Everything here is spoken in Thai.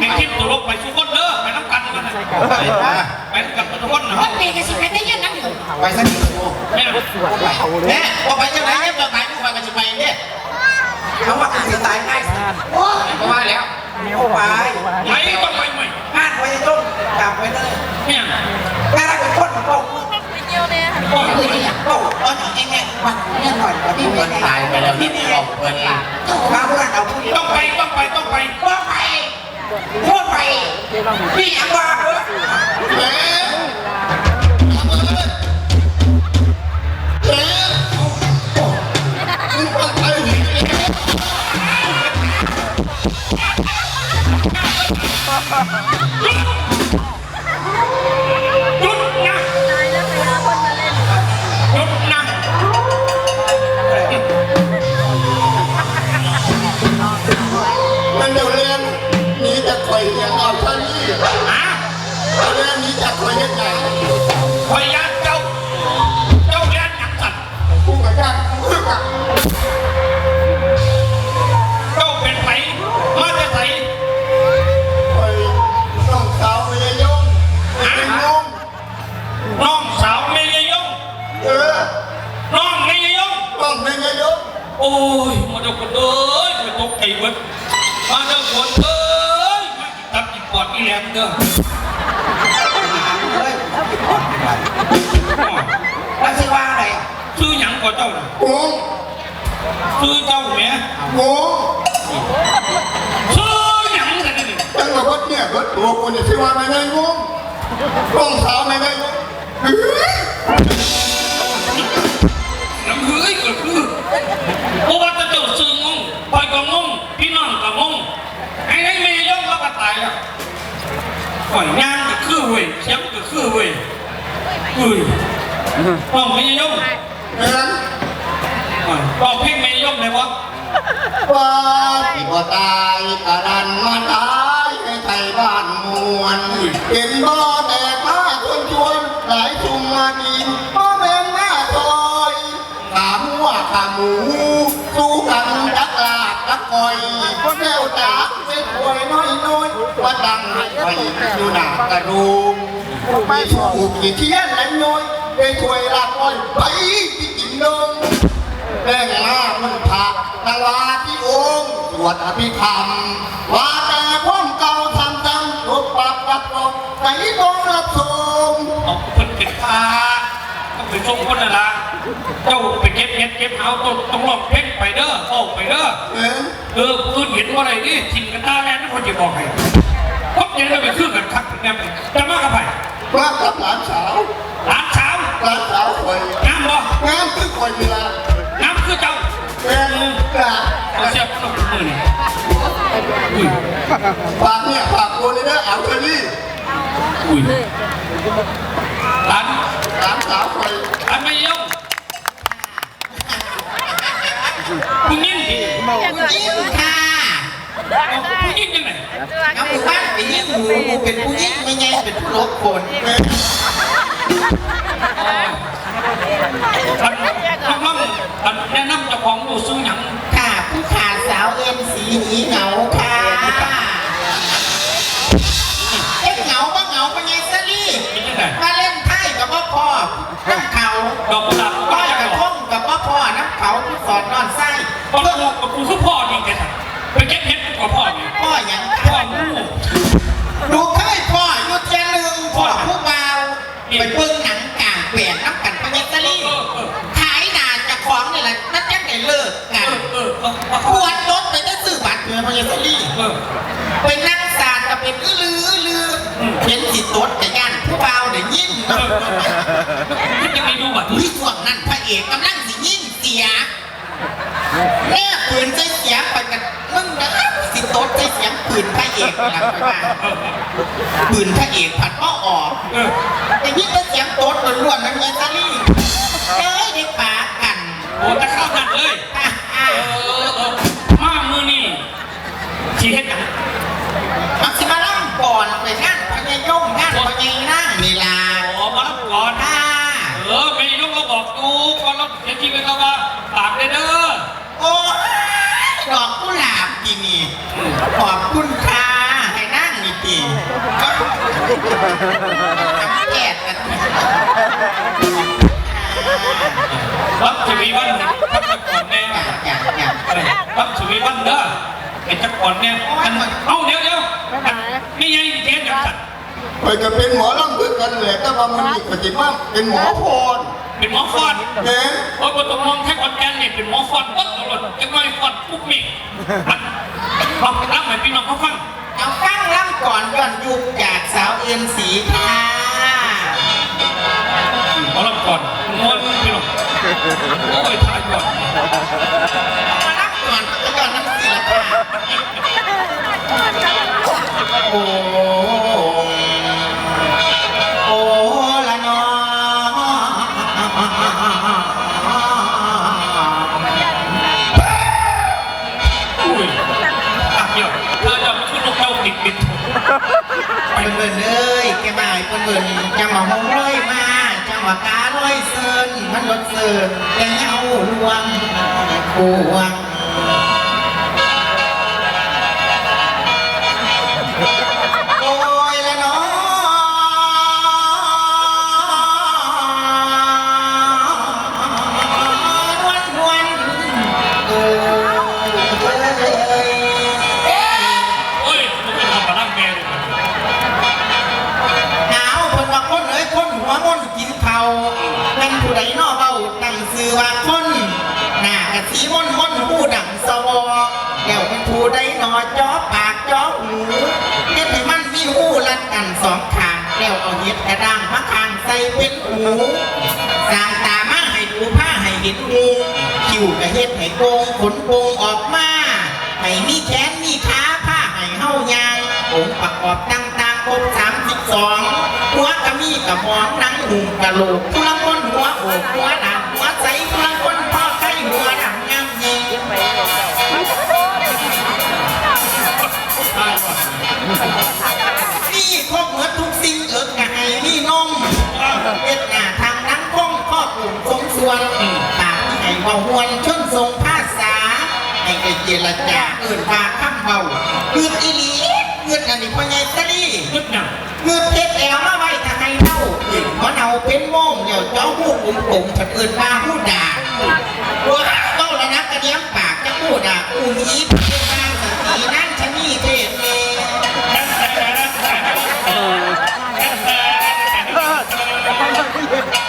ให้คลิปตลกไปทุกคนเด้อไปน้ำกันกันนะไปน้ำกันทุกคนนะมันเป็นกระสิไปได้ยังนั่งอยู่ไปสักทีแม่แม่พอไปจังไหนเนี่ยจะไปผู้ไปกันจะไปเนี่ยเขาว่าอาจจะตายง่ายโอ้ก็ว่าแล้วไปไม่ต้องไปใหม่งานไปต้มกลับไปเลยเนี่ยงานเป็นคนของเราโอ้ยคือเนี่ยโอ้ตอนนี้เงเนี่ยวันเนี่ยหน่อยกว่าที่มันตายไปแล้วที่เนี่ออกเปิดเองมาเพื่อนเอา พี่ยังบ้าเออเอ๊ะห ตกใจเบิดมาเดี๋ยวคนเอ้ยมาตับอีปอดอีแหลมเด้อแล้วชื่อว่าอะไรซื้อหยังก่อเจ้าน่ะงงซื้อเจ้าแหม่งงซื้อหยังกันนี่จังหวะวัดเนี่ยวัดตัวกูเนี่ยชื่อว่าไม่ได้งงต้องสาวไม่ได้งง เฮ้ยน้องเมย์ย่องแม่นร้องเพลงเมย์ย่องเลยวะว่าที่บ่ตายกะดันมาตายให้ไทยบ้านมวลเป็นบ่อแตกมาชวนชวนหลายชุมมาดินบ่แม่นมาซอยขาหมูขาหมูสู้กันจักลาดจักก่อยแก้วตาเป็นป่วยน้อยน้อยว่าดังให้ไฟอยู่หน้ากระดูมมีผู้กี่ เทียนและน้อยได้ช่วยลากอ้อยไปที่กินนมแรงมามันผักตลาดที่องค์สวดอภิธรรมว่าแต่ความเก่าทำจำรบปากรับรองใส่บงรับชมเอาเพิ่นเป็นพาต้องไปชมคนน่ะละเจ้าไปเก็บเห็ดเก็บเอาต้องต้องลองเพลงไปเด้อเข้ไปเด้อเอ๊ะเออพื้นเห็นว่าอะไรนี่ทิมกันตาแลนนั่นคนจะบอกให้ ว่ากับหลานสาวหลานสาวหลานสาวคอยน้ำบ่งานคือคอยเวลาน้ำคือเจ้าเป็นกะเอาเสียบขนมมือนี่อุ้ยฝากเนี่ยฝากตัวนี้นะเอาเชอรี่อุ้ยหลานหลานสาวคอยหลานไม่ยอมผู้หญิงดิยิ่งค่ะ เอาผู้หญิงยังไงเอาหมู่บ้านไปยิ่งหมูหมูเป็นผู้ยิ่งไม่ไงเป็นผู้ลบคนเป็นท่านน้องน้องท่านแนะนำเจ้าของดูซื้อหยังค่ะผู้ขาสาวเอ็มสีหนีเหงาค่ะเอ็มเหงาก็เหงาเป็นไงซะลี่เป็นยังไงมาเล่นไพ่กับพ่อพ่อน้ำเขาดอกกุหลาบพ่ก็อยังกระบท่ออกงกับพ่อพ่อน้ำเขาผู้สอนนอนไส้ตอนกูกับกูคือพ่อนี่แกสัไปเก็บ ยาซาลี่เออไปนั่งสาดกับเป็นลืออื้อลือเห็นสิตดแต่ยันผู้เบาเดี๋ยวยิ่งเออนี่จะไปดูบัตรที่ช่วงนั้นพระเอกกำลังสิยิ่งเสียแม่ปืนใจเสียไปกันมึงนะสิตดใจเสียงปืนพระเอกหลังไปว่าปืนพระเอกผัดก็ออก เออแต่ยิ่งก็เสียงตดล้วนๆมันเงี้ยซาลี่เอ้ยได้ปากัน โอ้จะเข้ากันเลย อะอะ เออเออมามือนี่ชี้เห็ดหยัง มักสิมาล่ำก่อนไปงานพญายงงานพญายนั่งเวลา ขอมารับก่อน ค่ะ เออไม่ยกเราบอกดูก่อนเราเดี๋ยวจริงไปเราว่าปากเลยเด้อ โอ้ยดอกกุหลาบกี่นี่ขอบ คุณค่ะให้ทำแก่กันรับชวีวันทับตะก่อนแน่อยากอยากอะไรรับชวีวันเด้อไอ้ตะก่อนแน่อันเอาเดี๋ยวเดี๋ยวอันไม่ใช่เทปกันสัตว์ไปจะเป็นหมอลำคือกันแหละแต่ว่ามันมีปฏิมาเป็นหมอพรเป็นหมอฟอนแม่นโอ้ยบนตกมองแค่ขอนแก่นเนี่ยเป็นหมอฟอนปั๊บตลอดจะไม่ฟอนปุ๊บมิอันเอารับให้พี่น้องเขาฟัง เอาฟังล่ำก่อน ย้อนยุคจากสาวเอ็นสีค่ะเอาลำก่อนม้วนพี่น้องโอ้ย เปินเปินเลยแกมาเบิ่นจังหวะหงร้อยมาจังหวะการ้อยเซินมันลดเซินแต่เอาลวงพวง อว่าคนหน้ากะสีมนมนหูดังสวอเดี๋ยวเป็นผู้ใดนอจ้อปากจ้อหูเฮ็ดให้มันมีหูลัดกันสองข้างแล้วเอาเห็ดกระด้างมาข้างใส่เป็นหูสร้างตามาให้ดูผ้าให้เห็นหูคิ้วกะเฮ็ดให้โกงขนโกงออกมาให้มีแขนมีขาผ้าให้เฮายางองค์ประกอบต่างๆครบสามสิบสองหัวกะมีกะหมองหนังหุ่มกะโหลกทุละคนหัวโอกหัวดังหัว หวนชนทรงภาษาไอ้ไอเจรจาเอื่นมาข้ามเบาเงือนอีหลีเงือนอันนี้พ่อใหญ่ตะลี่เงือหนักเงือกเพชแอลมาไว้ทางไหนเน่าเพราะเน่าเป็นโม่งเดี๋ยวเจ้าพูกลมกมฉันเอื่นมาพูด่าว่าเต้แล้วนะกระเดียมปากจะพูดด่าอูนี้เป็นนางสตีนั่นชะนี่เทพเออ